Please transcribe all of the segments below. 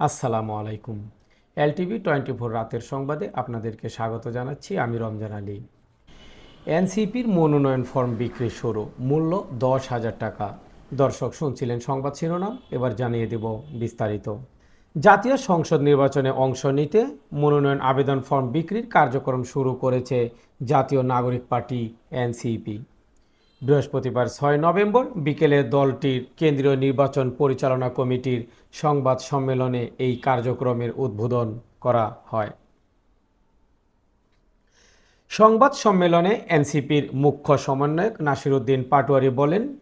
আসসালামু আলাইকুম। LTV twenty four রাতের সংবাদে আপনাদেরকে স্বাগত জানাচ্ছি, আমি রমজান আলী। এনসিপির মনোনয়ন ফর্ম বিক্রি শুরু, মূল্য দশ হাজার টাকা। দর্শক, শুনছিলেন সংবাদ শিরোনাম, এবার জানিয়ে দেব বিস্তারিত। জাতীয় সংসদ নির্বাচনে অংশ নিতে মনোনয়ন আবেদন ফর্ম বিক্রির কার্যক্রম শুরু করেছে জাতীয় নাগরিক পার্টি এনসিপি। বৃহস্পতিবার ছয় নভেম্বর বিকেলে দলটির কেন্দ্রীয় নির্বাচন পরিচালনা কমিটির সংবাদ সম্মেলনে এই কার্যক্রমের উদ্বোধন করা হয়। সংবাদ সম্মেলনে এনসিপির মুখ্য সমন্বয়ক নাসিরুদ্দিন পাটোয়ারি বলেন,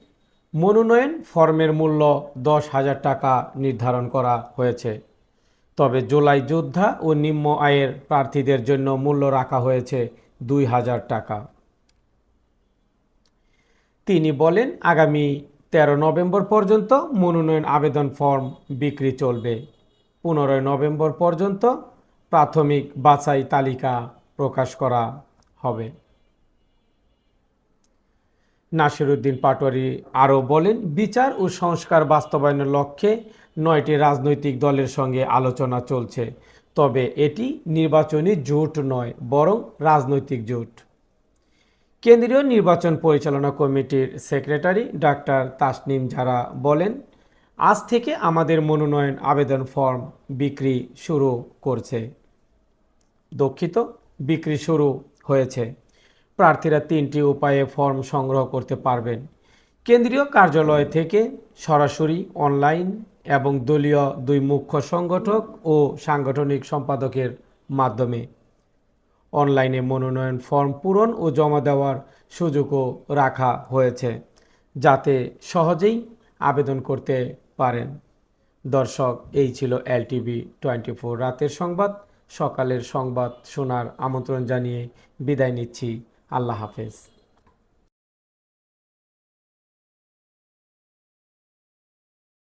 মনোনয়ন ফর্মের মূল্য দশ হাজার টাকা নির্ধারণ করা হয়েছে। তবে জুলাই যোদ্ধা ও নিম্ন আয়ের প্রার্থীদের জন্য মূল্য রাখা হয়েছে দুই হাজার টাকা। তিনি বলেন, আগামী তেরো নভেম্বর পর্যন্ত মনোনয়ন আবেদন ফর্ম বিক্রি চলবে। পনেরোই নভেম্বর পর্যন্ত প্রাথমিক বাছাই তালিকা প্রকাশ করা হবে। নাসিরুদ্দিন পাটোয়ারি আরও বলেন, বিচার ও সংস্কার বাস্তবায়নের লক্ষ্যে নয়টি রাজনৈতিক দলের সঙ্গে আলোচনা চলছে, তবে এটি নির্বাচনী জোট নয়, বরং রাজনৈতিক জোট। কেন্দ্রীয় নির্বাচন পরিচালনা কমিটির সেক্রেটারি ডাক্তার তাসনিম ঝারা বলেন, আজ থেকে আমাদের মনোনয়ন আবেদন ফর্ম বিক্রি শুরু করছে। দক্ষিত বিক্রি শুরু হয়েছে। প্রার্থীরা তিনটি উপায়ে ফর্ম সংগ্রহ করতে পারবেন। কেন্দ্রীয় কার্যালয় থেকে সরাসরি অনলাইন এবং দলীয় দুই মুখ্য সংগঠক ও সাংগঠনিক সম্পাদকের মাধ্যমে অনলাইনে মনোনয়ন ফর্ম পূরণ ও জমা দেওয়ার সুযোগও রাখা হয়েছে, যাতে সহজেই আবেদন করতে পারেন। দর্শক, এই ছিল এলটিভি টোয়েন্টি ফোর রাতের সংবাদ। সকালের সংবাদ শোনার আমন্ত্রণ জানিয়ে বিদায় নিচ্ছি। আল্লাহ হাফেজ।